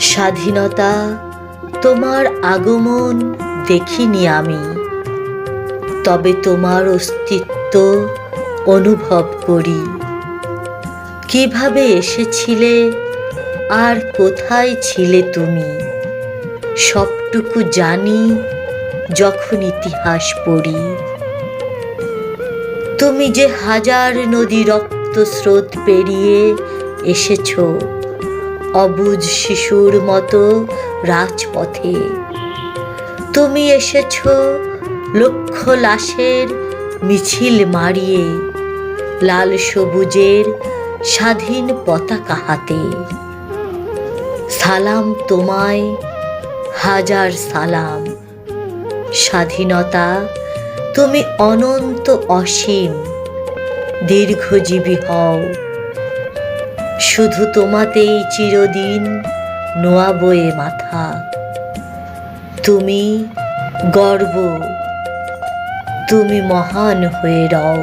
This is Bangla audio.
স্বাধীনতা তোমার আগমন দেখিনি আমি। তবে তোমার অস্তিত্ব অনুভব করি। কীভাবে এসেছিলে, আর কোথায় ছিলে তুমি, সবটুকু জানি যখন ইতিহাস পড়ি। তুমি যে হাজার নদী রক্ত স্রোত পেরিয়ে এসেছ অবুজ শিশুর মতো রাজপথে। তুমি এসেছ লক্ষ লাশের মিছিল মারিয়ে, লাল সবুজের স্বাধীন পতাকা হাতে। সালাম তোমায়, হাজার সালাম। স্বাধীনতা, তুমি অনন্ত অসীম, দীর্ঘজীবী হও। শুধু তোমাতেই চিরদিন নোয়া বয়ে মাথা। তুমি গর্ব তুমি মহান হয়ে রও।